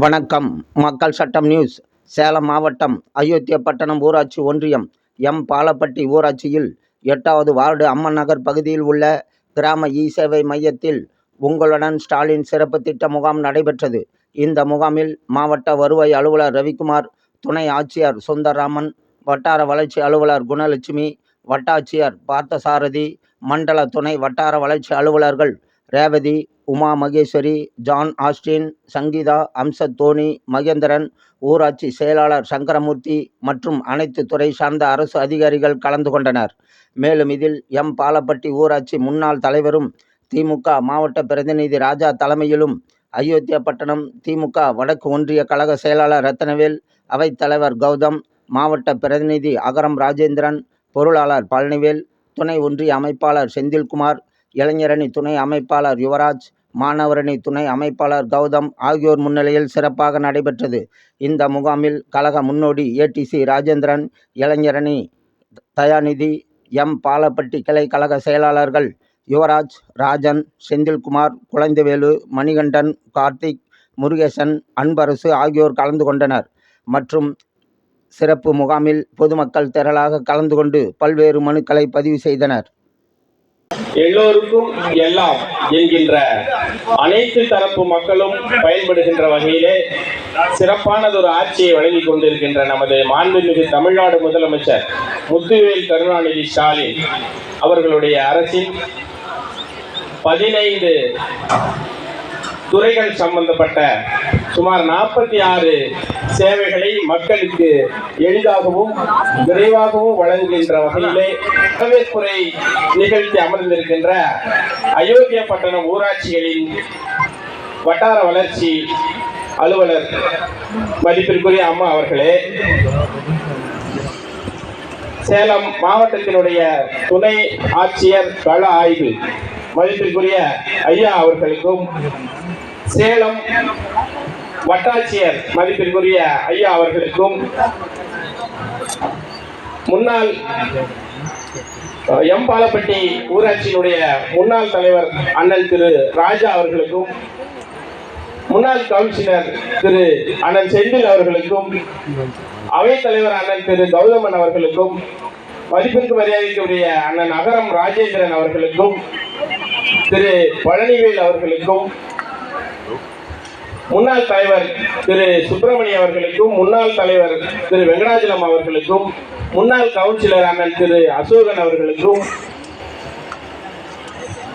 வணக்கம். மக்கள் சட்டம் நியூஸ். சேலம் மாவட்டம் அயோத்தியப்பட்டினம் ஊராட்சி ஒன்றியம் எம். பாலப்பட்டி ஊராட்சியில் எட்டாவது வார்டு அம்மன் நகர் பகுதியில் உள்ள கிராம இ சேவை மையத்தில் உங்களுடன் ஸ்டாலின் சிறப்பு திட்ட முகாம் நடைபெற்றது. இந்த முகாமில் மாவட்ட வருவாய் அலுவலர் ரவிக்குமார் துணை ஆட்சியர் சுந்தரராமன் வட்டார வளர்ச்சி அலுவலர் குணலட்சுமி வட்டாட்சியர் பார்த்தசாரதி மண்டல துணை வட்டார வளர்ச்சி அலுவலர்கள் ரேவதி உமா மகேஸ்வரி ஜான் ஆஸ்டின் சங்கீதா அம்சத் தோனி மகேந்திரன் ஊராட்சி செயலாளர் சங்கரமூர்த்தி மற்றும் அனைத்து துறை சார்ந்த அரசு அதிகாரிகள் கலந்து கொண்டனர். மேலும் இதில் எம். பாலப்பட்டி ஊராட்சி முன்னாள் தலைவரும் திமுக மாவட்ட பிரதிநிதி ராஜா தலைமையிலும் அயோத்தியாப்பட்டினம் திமுக வடக்கு ஒன்றிய கழக செயலாளர் ரத்னவேல் அவைத்தலைவர் கௌதம் மாவட்ட பிரதிநிதி அகரம் ராஜேந்திரன் பொருளாளர் பழனிவேல் துணை ஒன்றிய அமைப்பாளர் செந்தில்குமார் இளைஞரணி துணை அமைப்பாளர் யுவராஜ் மாணவரணி துணை அமைப்பாளர் கௌதம் ஆகியோர் முன்னிலையில் சிறப்பாக நடைபெற்றது. இந்த முகாமில் கழக முன்னோடி ஏடிசி ராஜேந்திரன் இளைஞரணி தயாநிதி எம் பாலப்பட்டி கிளை கழக செயலாளர்கள் யுவராஜ் ராஜன் செந்தில்குமார் குழந்தைவேலு மணிகண்டன் கார்த்திக் முருகேசன் அன்பரசு ஆகியோர் கலந்து கொண்டனர். மற்றும் சிறப்பு முகாமில் பொதுமக்கள் திரளாக கலந்து கொண்டு பல்வேறு மனுக்களை பதிவு செய்தனர். எல்லோருக்கும் எல்லாம் என்கின்ற அனைத்து தரப்பு மக்களும் பயன்படுகின்ற வகையிலே சிறப்பானதொரு ஆட்சியை வழங்கி கொண்டிருக்கின்ற நமது மாண்புமிகு தமிழ்நாடு முதலமைச்சர் முத்துவேல் கருணாநிதி ஸ்டாலின் அவர்களுடைய அரசின் பதினைந்து துறைகள் சம்பந்தப்பட்ட சுமார் நாற்பத்தி ஆறு சேவைகளை மக்களுக்கு எளிதாகவும் விரைவாகவும் வழங்குகின்ற வகையிலே வரவேற்புரை நிகழ்த்தி அமர்ந்திருக்கின்ற அயோத்தியப்பட்டினம் ஊராட்சிகளின் வட்டார வளர்ச்சி அலுவலர் மதிப்பிற்குரிய அம்மா அவர்களே சேலம் மாவட்டத்தினுடைய துணை ஆட்சியர் கள ஆய்வு மதிப்பிற்குரிய ஐயா அவர்களுக்கும் சேலம் வட்டாட்சியர் மதிப்பிற்குரிய ஐயா அவர்களுக்கும் முன்னாள் எம் பாலப்பட்டி ஊராட்சியினுடைய முன்னாள் தலைவர் அண்ணன் திரு ராஜா அவர்களுக்கும் முன்னாள் கவுன்சிலர் திரு அண்ணன் செந்தில் அவர்களுக்கும் அவைத்தலைவர் அண்ணன் திரு கௌதமன் அவர்களுக்கும் மதிப்பிற்கு மரியாதைக்குரிய அண்ணன் அகரம் ராஜேந்திரன் அவர்களுக்கும் திரு பழனிவேல் அவர்களுக்கும் முன்னாள் தலைவர் திரு சுப்பிரமணியம் அவர்களுக்கும் முன்னாள் தலைவர் திரு வெங்கடாஜலம் அவர்களுக்கும் முன்னாள் கவுன்சிலர் அண்ணன் திரு அசோகன் அவர்களுக்கும்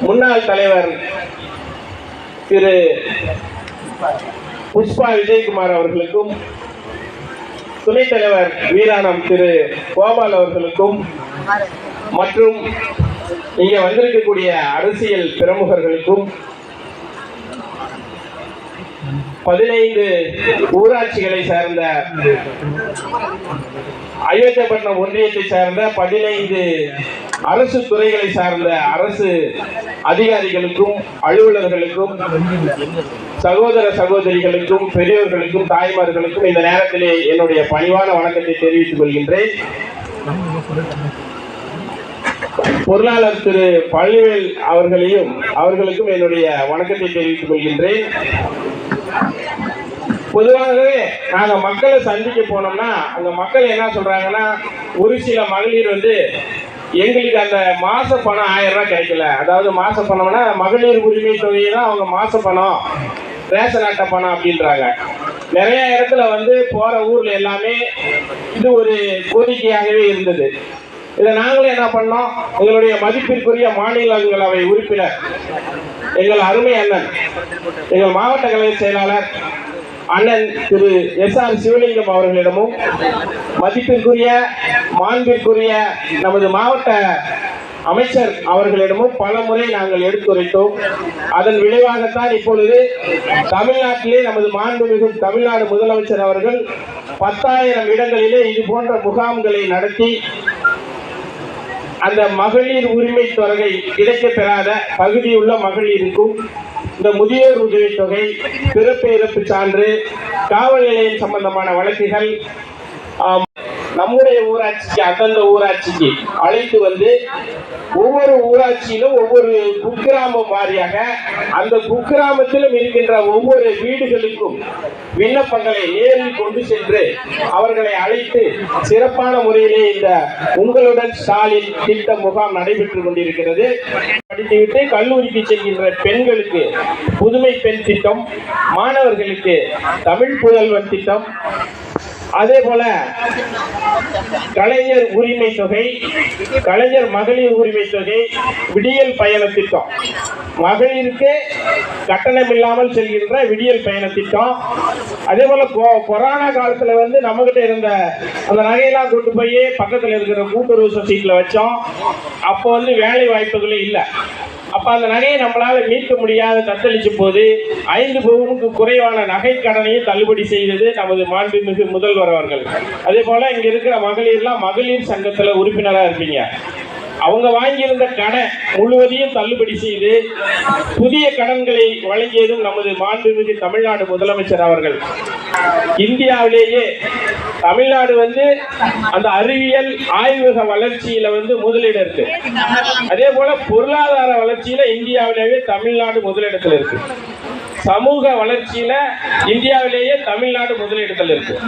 முன்னாள் தலைவர் திரு புஷ்பா விஜயகுமார் அவர்களுக்கும் துணைத் தலைவர் வீராணம் திரு கோபால் அவர்களுக்கும் மற்றும் இங்கே வந்திருக்கக்கூடிய அரசியல் பிரமுகர்களுக்கும் பதினைந்து ஊராட்சிகளை சேர்ந்த அயோத்தியப்பட்டினம் ஒன்றியத்தை சேர்ந்த பதினைந்து அரசு துறைகளை சார்ந்த அரசு அதிகாரிகளுக்கும் அலுவலர்களுக்கும் சகோதர சகோதரிகளுக்கும் பெரியோர்களுக்கும் தாய்மார்களுக்கும் இந்த நேரத்திலே என்னுடைய பணிவான வணக்கத்தை தெரிவித்துக் கொள்கின்றேன். பொருளாளர் திரு பழனிவேல் அவர்களையும் அவர்களுக்கும் என்னுடைய வணக்கத்தை தெரிவித்துக் கொள்கின்றேன். பொதுவாகவே நாங்க மக்களை சந்திக்க போனோம்னா அங்க மக்கள் என்ன சொல்றாங்கன்னா ஒரு சில மகளிர் வந்து எங்களுக்கு அந்த மாச பணம் ஆயிரம் ரூபாய் கிடைக்கல. அதாவது மாச பணம்னா மகளிர் உரிமை தொகையை தான் அவங்க மாச பணம் ரேஷன் அட்டை பணம் அப்படின்றாங்க. நிறைய இடத்துல வந்து போற ஊர்ல எல்லாமே இது ஒரு கோரிக்கையாகவே இருந்தது. இதை நாங்களும் என்ன பண்ணோம்? எங்களுடைய மதிப்பிற்குரிய மாநிலங்களவை உறுப்பினர் எங்கள் அருமை அண்ணன் எங்கள் மாவட்ட கலை செயலாளர் அண்ணன் திரு எஸ் ஆர் சிவலிங்கம் அவர்களிடமும் மதிப்பிற்குரிய மாண்பிற்குரிய நமது மாவட்ட அமைச்சர் அவர்களிடமும் பல முறை நாங்கள் எடுத்துரைத்தோம். அதன் விளைவாகத்தான் இப்பொழுது தமிழ்நாட்டிலே நமது மாண்புமிகு தமிழ்நாடு முதலமைச்சர் அவர்கள் பத்தாயிரம் இடங்களிலே இது போன்ற முகாம்களை நடத்தி அந்த மகளிர் உரிமை தொகை கிடைக்கப் பெறாத பகுதியுள்ள மகளிருக்கும் இந்த முதியோர் உதவித் தொகை பிறப்பு இறப்பு சான்று காவல் நிலையம் சம்பந்தமான வழக்குகள் நம்முடைய ஊராட்சிக்கு அந்தந்த ஊராட்சிக்கு அழைத்து வந்து ஒவ்வொரு ஊராட்சியிலும் ஒவ்வொரு குக்கிராமம் வாரியாக அந்த குக்கிராமத்திலும் இருக்கின்ற ஒவ்வொரு வீடுகளுக்கும் விண்ணப்பங்களை நேரில் கொண்டு சென்று அவர்களை அழைத்து சிறப்பான முறையிலே இந்த உங்களுடன் ஸ்டாலின் திட்ட முகாம் நடைபெற்றுக் கொண்டிருக்கிறது. படித்துவிட்டு கல்லூரிக்கு செல்கின்ற பெண்களுக்கு புதுமை பெண் திட்டம் மாணவர்களுக்கு தமிழ் புதல்வன் திட்டம் அதே போல கலைஞர் உரிமை தொகை கலைஞர் மகளிர் உரிமை தொகை விடியல் பயண திட்டம். மகளிருக்கு கட்டணம் இல்லாமல் செல்கின்ற விடியல் பயண திட்டம். அதே போல கொ- கொரோனா காலத்துல வந்து நம்மகிட்ட இருந்த அந்த நகையெல்லாம் கொண்டு போய் பக்கத்தில் இருக்கிற கூட்டுறவு சொசைட்டில வச்சோம். அப்போ வந்து வேலை வாய்ப்புகளே இல்லை. அப்ப அந்த நகையை நம்மளால மீட்க முடியாத தத்தளிச்ச போது ஐந்து பவுனுக்கு குறைவான நகை கடனையும் தள்ளுபடி செய்தது நமது மாண்புமிகு முதல்வர் அவர்கள். அதே போல இங்க இருக்கிற மகளிர்லாம் மகளிர் சங்கத்துல உறுப்பினரா இருப்பீங்க. அவங்க வாங்கியிருந்த கடன் முழுவதையும் தள்ளுபடி செய்து புதிய கடன்களை வழங்கியதும் நமது மாண்புமிகு தமிழ்நாடு முதலமைச்சர் அவர்கள். இந்தியாவிலேயே தமிழ்நாடு வந்து அந்த அறிவியல் ஆய்வக வளர்ச்சியில வந்து முதலிடம் இருக்கு. அதே போல பொருளாதார வளர்ச்சியில இந்தியாவிலேயே தமிழ்நாடு முதலிடத்துல இருக்கு. சமூக வளர்ச்சியில இந்தியாவிலேயே தமிழ்நாடு முதலிடத்துல இருக்கு.